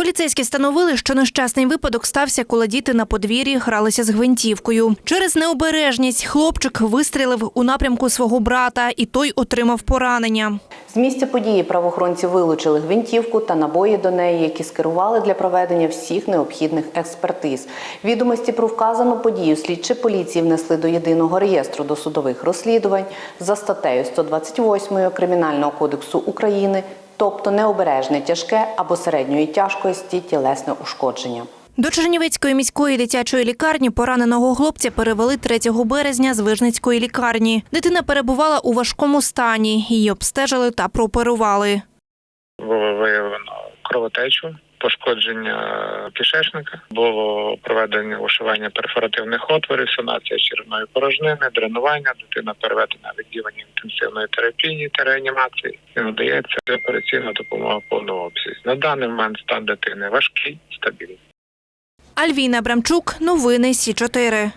Поліцейські встановили, що нещасний випадок стався, коли діти на подвір'ї гралися з гвинтівкою. Через необережність хлопчик вистрілив у напрямку свого брата, і той отримав поранення. З місця події правоохоронці вилучили гвинтівку та набої до неї, які скерували для проведення всіх необхідних експертиз. Відомості про вказану подію слідчі поліції внесли до єдиного реєстру досудових розслідувань за статтею 128 Кримінального кодексу України, тобто необережне тяжке або середньої тяжкості тілесне ушкодження. До Чернівецької міської дитячої лікарні пораненого хлопця перевели 3 березня з Вижницької лікарні. Дитина перебувала у важкому стані. Її обстежили та прооперували. було виявлено кровотечу, пошкодження кишечника, було проведення ушивання перфоративних отворів, санація черевної порожнини, дренування. Дитина переведена відділення інтенсивної терапії та реанімації і надається операційна допомога повного обсязі. На даний момент стан дитини важкий, стабільний. Альвіна Брамчук, новини Сі 4